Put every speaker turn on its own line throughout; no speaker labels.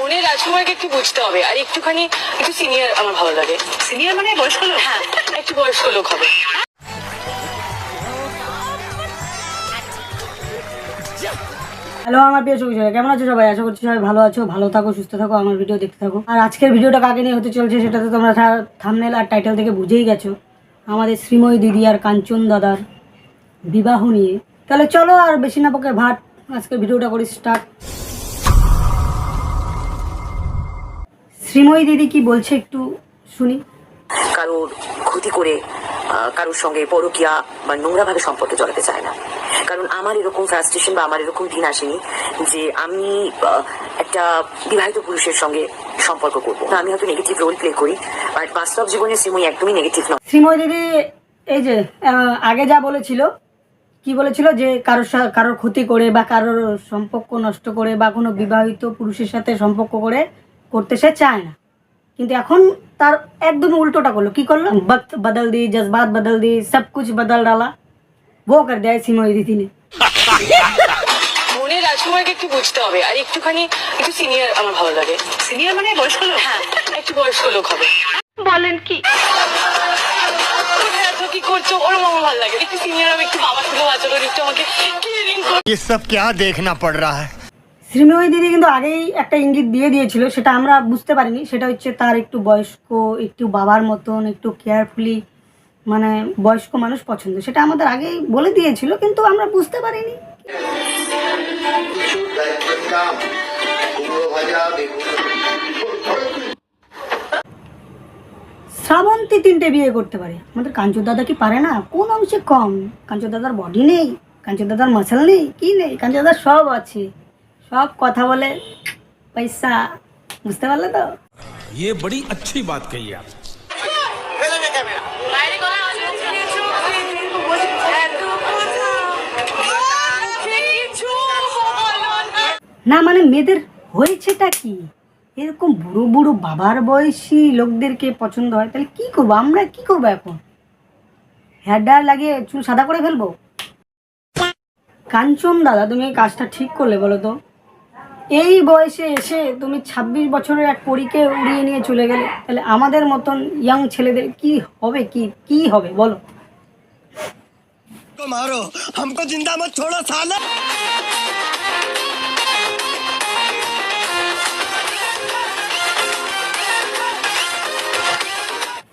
মনের রাজকুমারকে একটু বুঝতে হবে। আর একটুখানি একটু সিনিয়র আমার ভালো লাগে।
সিনিয়র মানে বয়স্ক লোক?
হ্যাঁ একটু বয়স্ক লোক হবে।
হ্যালো আমার প্রিয় সবুজ ভাই, কেমন আছো সবাই? আশা করছি সবাই ভালো আছো ভালো থাকো সুস্থ থাকো আমার ভিডিও দেখতে থাকো। আর আজকের ভিডিওটা কাকে নিয়ে হতে চলছে সেটা তো তোমরা থামনেল আর টাইটেল থেকে বুঝেই গেছো। আমাদের শ্রীময়ী দিদি আর কাঞ্চন দাদার বিবাহ নিয়ে। তাহলে চলো আর বেশি না পক্ষে ভাট আজকের ভিডিওটা করি স্টার্ট শ্রীময়ী দিদি কি বলছে একটু শুনি?
কারোর ক্ষতি করে কারোর সঙ্গে পরকিয়া বা নোংরা ভাবে সম্পর্কে জড়াতে চায় না। কারণ আমার এরকম ফ্রাস্ট্রেশন বা আমার এরকম দিন আসেনি যে আমি একটা বিবাহিত পুরুষের সঙ্গে সম্পর্ক করব। আমি হয়তো নেগেটিভ রোল প্লে করি বাট বাস্তব জীবনে শ্রীময়ী একদমই নেগেটিভ নয়।
শ্রীময় দিদি এই যে আগে যা বলেছিল কি বলেছিল যে কারোর কারোর ক্ষতি করে বা কারোর সম্পর্ক নষ্ট করে বা কোনো বিবাহিত পুরুষের সাথে সম্পর্ক করে করতে সে চায় না কিন্তু এখন তার একদম উল্টোটা করলো কি করলো वक्त बदल दी जज्बात बदल दी सब कुछ बदल डाला वो कर दिया सिमोई दीदी ने
মনের রাজকুমারকে একটু বুঝতে হবে আর একটুখানি একটু সিনিয়র আমার ভালো লাগে
সিনিয়র মানে বয়স্ক লোক
হ্যাঁ একটু বয়স্ক লোক হবে
বলেন কি
এত কি করছো ওরম আমার ভালো লাগে একটু সিনিয়র হবে একটু বাবা ছিল আচরণ একটু আমাকে কেয়ারিং
ये सब क्या देखना पड़ रहा है
শ্রীময়ী দিদি কিন্তু আগেই একটা ইঙ্গিত দিয়ে দিয়েছিল, সেটা আমরা বুঝতে পারিনি। সেটা হচ্ছে তার একটু বয়স্ক, একটু বাবার মতন, একটু কেয়ারফুলি মানে বয়স্ক মানুষ পছন্দ। সেটা আমাদের আগেই বলে দিয়েছিল, কিন্তু আমরা বুঝতে পারিনি। শ্রাবন্তী তিনটে বিয়ে করতে পারে। আমাদের কাঞ্চন দাদা কি পারে না? কোন অংশে কম? কাঞ্চন দাদার বডি নেই, কাঞ্চন দাদার মাসাল নেই, কি নেই? কাঞ্চন দাদার সব আছে। সব কথা বলে পয়সা বুঝতে পারলে তো
ये बड़ी अच्छी बात कही आप
না মানে মেয়েদের হয়েছেটা কি এরকম বুড়ো বুড়ো বাবার বয়সী লোকদেরকে পছন্দ হয় তাহলে কি করবো আমরা কি করবো এখন হেয়ার ড্রায়ার লাগিয়ে চুল সাদা করে ফেলবো কাঞ্চন দাদা তুমি এই কাজটা ঠিক করলে বলো তো এই বয়সে এসে তুমি ২৬ বছরের এক পরীকে উড়িয়ে নিয়ে চলে গেলে তাহলে আমাদের মতন ইয়াং ছেলেদের কি হবে কি কি হবে বলো?
মারো হামকো জিন্দা মত ছোড়ো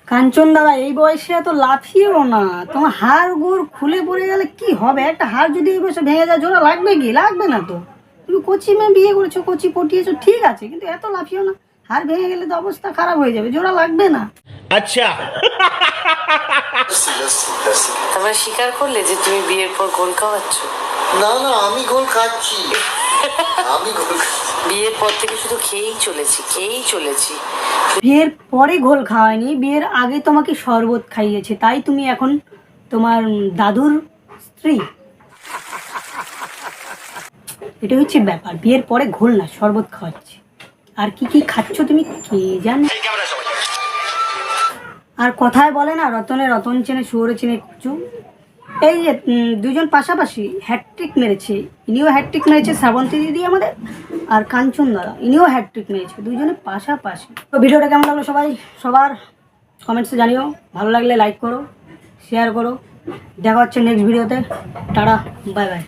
কাঞ্চন দাদা এই বয়সে এত লাফিয়েও না। তোমার হাড় গুড় খুলে পড়ে গেলে কি হবে? একটা হাড় যদি এই বয়সে ভেঙে যায় জোড়া লাগবে কি? লাগবে না তো। তুমি কচি মেয়ে বিয়ে করেছ কচি পটিয়েছো ঠিক আছে কিন্তু এত লাফিও না। হার ভেঙে গেলে তো অবস্থা খারাপ হয়ে যাবে জোড়া লাগবে না।
আচ্ছা।
তোমরা স্বীকার করলে যে তুমি বিয়ের পর গোল খাওয়াচ্ছো?
না না আমি গোল খাচ্ছি। আমি গোল
বিয়ের পর থেকে শুধু খেয়েই চলেছি খেয়েই চলেছি।
বিয়ের পরে ঘোল খাওয়ায়নি বিয়ের আগে তোমাকে শরবত খাইয়েছে তাই তুমি এখন তোমার দাদুর স্ত্রী। এটা হচ্ছে ব্যাপার। বিয়ের পরে ঘোল না শরবত খাওয়াচ্ছে। আর কি কি খাচ্ছ তুমি কে জানো? আর কথায় বলে না রতনে রতন চেনে শুয়োরে চেনে কুচু এই যে দুজন পাশাপাশি হ্যাটট্রিক মেরেছে। ইনিও হ্যাটট্রিক মেরেছে শ্রাবন্তী দিদি আমাদের আর কাঞ্চন দাদা। ইনিও হ্যাটট্রিক মেরেছে দুজনে পাশাপাশি। তো ভিডিওটা কেমন লাগল সবাই? সবার কমেন্টসে জানিও। ভালো লাগলে লাইক করো শেয়ার করো। দেখা হচ্ছে নেক্সট ভিডিওতে টাটা বাই বাই